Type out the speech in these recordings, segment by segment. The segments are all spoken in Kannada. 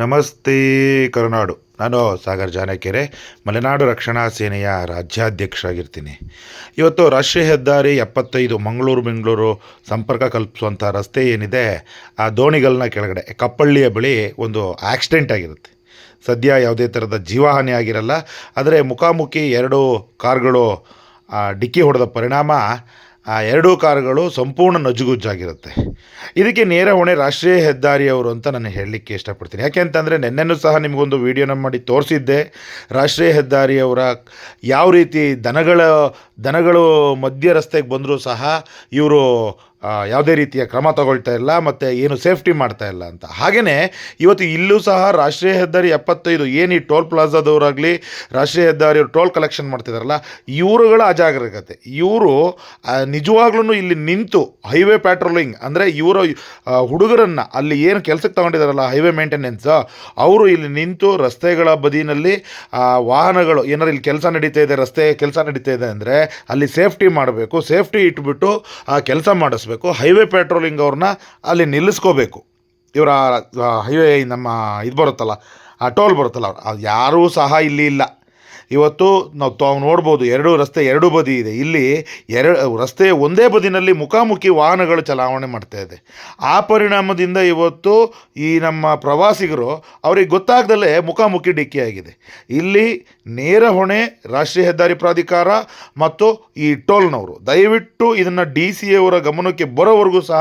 ನಮಸ್ತೆ ಕರುನಾಡು. ನಾನು ಸಾಗರ್ ಜಾನಕೆರೆ ಮಲೆನಾಡು ರಕ್ಷಣಾ ಸೇನೆಯ ರಾಜ್ಯಾಧ್ಯಕ್ಷ ಆಗಿರ್ತೀನಿ ಇವತ್ತು ರಾಷ್ಟ್ರೀಯ ಹೆದ್ದಾರಿ ಎಪ್ಪತ್ತೈದು ಮಂಗಳೂರು ಬೆಂಗಳೂರು ಸಂಪರ್ಕ ಕಲ್ಪಿಸುವಂಥ ರಸ್ತೆ ಏನಿದೆ, ಆ ದೋಣಿಗಳನ್ನ ಕೆಳಗಡೆ, ಕಪ್ಪಳ್ಳಿಯ ಬಳಿ ಒಂದು ಆಕ್ಸಿಡೆಂಟ್ ಆಗಿರುತ್ತೆ. ಸದ್ಯ ಯಾವುದೇ ಥರದ ಜೀವಹಾನಿ ಆಗಿರಲ್ಲ, ಆದರೆ ಮುಖಾಮುಖಿ ಎರಡು ಕಾರ್ಗಳು ಡಿಕ್ಕಿ ಹೊಡೆದ ಪರಿಣಾಮ ಆ ಎರಡೂ ಕಾರುಗಳು ಸಂಪೂರ್ಣ ನಜ್ಜುಗುಜ್ಜಾಗಿರುತ್ತೆ. ಇದಕ್ಕೆ ನೇರ ಹೊಣೆ ರಾಷ್ಟ್ರೀಯ ಹೆದ್ದಾರಿಯವರು ಅಂತ ನಾನು ಹೇಳಲಿಕ್ಕೆ ಇಷ್ಟಪಡ್ತೀನಿ. ಯಾಕೆ ಅಂತಂದರೆ ನಿನ್ನೆನೂ ಸಹ ನಿಮಗೊಂದು ವೀಡಿಯೋನ ಮಾಡಿ ತೋರಿಸಿದ್ದೆ. ರಾಷ್ಟ್ರೀಯ ಹೆದ್ದಾರಿಯವರ ಯಾವ ರೀತಿ ದನಗಳ ದನಗಳು ಮಧ್ಯ ರಸ್ತೆಗೆ ಬಂದರೂ ಸಹ ಇವರು ಯಾವುದೇ ರೀತಿಯ ಕ್ರಮ ತಗೊಳ್ತಾ ಇಲ್ಲ ಮತ್ತು ಏನು ಸೇಫ್ಟಿ ಮಾಡ್ತಾ ಇಲ್ಲ ಅಂತ. ಹಾಗೆಯೇ ಇವತ್ತು ಇಲ್ಲೂ ಸಹ ರಾಷ್ಟ್ರೀಯ ಹೆದ್ದಾರಿ ಎಪ್ಪತ್ತೈದು, ಏನು ಈ ಟೋಲ್ ಪ್ಲಾಜಾದವರಾಗಲಿ ರಾಷ್ಟ್ರೀಯ ಹೆದ್ದಾರಿಯವರು ಟೋಲ್ ಕಲೆಕ್ಷನ್ ಮಾಡ್ತಿದಾರಲ್ಲ, ಇವರುಗಳ ಅಜಾಗರೂಕತೆ. ಇವರು ನಿಜವಾಗ್ಲೂ ಇಲ್ಲಿ ನಿಂತು ಹೈವೇ ಪ್ಯಾಟ್ರೋಲಿಂಗ್ ಅಂದರೆ ಇವರು ಹುಡುಗರನ್ನು ಅಲ್ಲಿ ಏನು ಕೆಲಸಕ್ಕೆ ತಗೊಂಡಿದ್ದಾರಲ್ಲ ಹೈವೇ ಮೇಂಟೆನೆನ್ಸ್ ಅವರು ಇಲ್ಲಿ ನಿಂತು ರಸ್ತೆಗಳ ಬದಿನಲ್ಲಿ ವಾಹನಗಳು ಏನಾರು ಇಲ್ಲಿ ಕೆಲಸ ನಡೀತಾ ಇದೆ, ರಸ್ತೆ ಕೆಲಸ ನಡೀತಾ ಇದೆ ಅಂದರೆ ಅಲ್ಲಿ ಸೇಫ್ಟಿ ಮಾಡಬೇಕು, ಸೇಫ್ಟಿ ಇಟ್ಬಿಟ್ಟು ಆ, ಕೆಲಸ ಮಾಡಿಸ್ಬೇಕು. ಹೈವೇ ಪೆಟ್ರೋಲಿಂಗ್ ಅವ್ರನ್ನ ಅಲ್ಲಿ ನಿಲ್ಲಿಸ್ಕೋಬೇಕು. ಇವರ ಹೈವೇ ನಮ್ಮ ಇದು ಬರುತ್ತಲ್ಲ, ಆ ಟೋಲ್ ಬರುತ್ತಲ್ಲ, ಅವ್ರು. ಯಾರೂ ಸಹ ಇಲ್ಲಿ ಇಲ್ಲ. ಇವತ್ತು ನಾವು ತಾವು ನೋಡ್ಬೋದು ಎರಡು ರಸ್ತೆ, ಎರಡು ಬದಿ ಇದೆ. ಇಲ್ಲಿ ಎರಡು, ರಸ್ತೆ ಒಂದೇ ಬದಿನಲ್ಲಿ ಮುಖಾಮುಖಿ ವಾಹನಗಳು ಚಲಾವಣೆ ಮಾಡ್ತಾ ಇದೆ. ಆ ಪರಿಣಾಮದಿಂದ ಇವತ್ತು ಈ ನಮ್ಮ ಪ್ರವಾಸಿಗರು ಅವ್ರಿಗೆ ಗೊತ್ತಾಗ್ದಲೇ ಮುಖಾಮುಖಿ ಡಿಕ್ಕಿಯಾಗಿದೆ ಇಲ್ಲಿ ನೇರ ಹೊಣೆ, ರಾಷ್ಟ್ರೀಯ ಹೆದ್ದಾರಿ ಪ್ರಾಧಿಕಾರ ಮತ್ತು ಈ ಟೋಲ್ನವರು. ದಯವಿಟ್ಟು ಇದನ್ನು ಡಿ ಸಿ ಅವರ ಗಮನಕ್ಕೆ ಬರೋವರೆಗೂ ಸಹ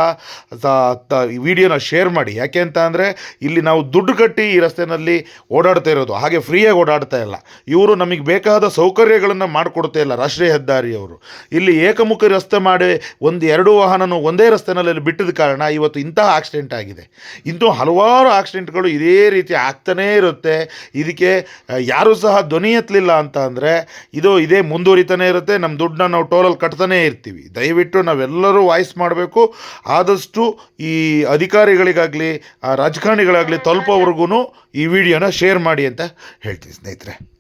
ವಿಡಿಯೋನ ಶೇರ್ ಮಾಡಿ. ಯಾಕೆ ಅಂತ ಅಂದರೆ ಇಲ್ಲಿ ನಾವು ದುಡ್ಡು ಕಟ್ಟಿ ಈ ರಸ್ತೆಯಲ್ಲಿ ಓಡಾಡ್ತಾ ಇರೋದು. ಹಾಗೆ ಫ್ರೀಯಾಗಿ ಓಡಾಡ್ತಾ ಇಲ್ಲ. ಇವರು ನಮಗೆ ಬೇಕಾದ ಸೌಕರ್ಯಗಳನ್ನು ಮಾಡಿಕೊಡ್ತಾ ಇಲ್ಲ ರಾಷ್ಟ್ರೀಯ ಹೆದ್ದಾರಿಯವರು. ಇಲ್ಲಿ ಏಕಮುಖ ರಸ್ತೆ ಮಾಡಿ ಒಂದು ಎರಡು ವಾಹನನು ಒಂದೇ ರಸ್ತೆನಲ್ಲಿ ಬಿಟ್ಟಿದ ಕಾರಣ ಇವತ್ತು ಇಂತಹ ಆಕ್ಸಿಡೆಂಟ್ ಆಗಿದೆ. ಇಂಥ ಹಲವಾರು ಆಕ್ಸಿಡೆಂಟ್ಗಳು ಇದೇ ರೀತಿ ಆಗ್ತಾನೇ ಇರುತ್ತೆ. ಇದಕ್ಕೆ ಯಾರೂ ಸಹ ಧ್ವನಿ ಎತ್ತಲಿಲ್ಲ ಅಂತ ಅಂದರೆ ಇದು ಇದೇ ಮುಂದುವರಿತಾನೆ ಇರುತ್ತೆ. ನಮ್ಮ ದುಡ್ಡನ್ನ ನಾವು ಟೋಲಲ್ಲಿ ಕಟ್ತಾನೇ ಇರ್ತೀವಿ. ದಯವಿಟ್ಟು ನಾವೆಲ್ಲರೂ ವಾಯ್ಸ್ ಮಾಡಬೇಕು. ಆದಷ್ಟು ಈ ಅಧಿಕಾರಿಗಳಿಗಾಗಲಿ ರಾಜಕಾರಣಿಗಳಾಗಲಿ ತಲುಪೋವರೆಗೂ ಈ ವಿಡಿಯೋನ ಶೇರ್ ಮಾಡಿ ಅಂತ ಹೇಳ್ತೀನಿ ಸ್ನೇಹಿತರೆ.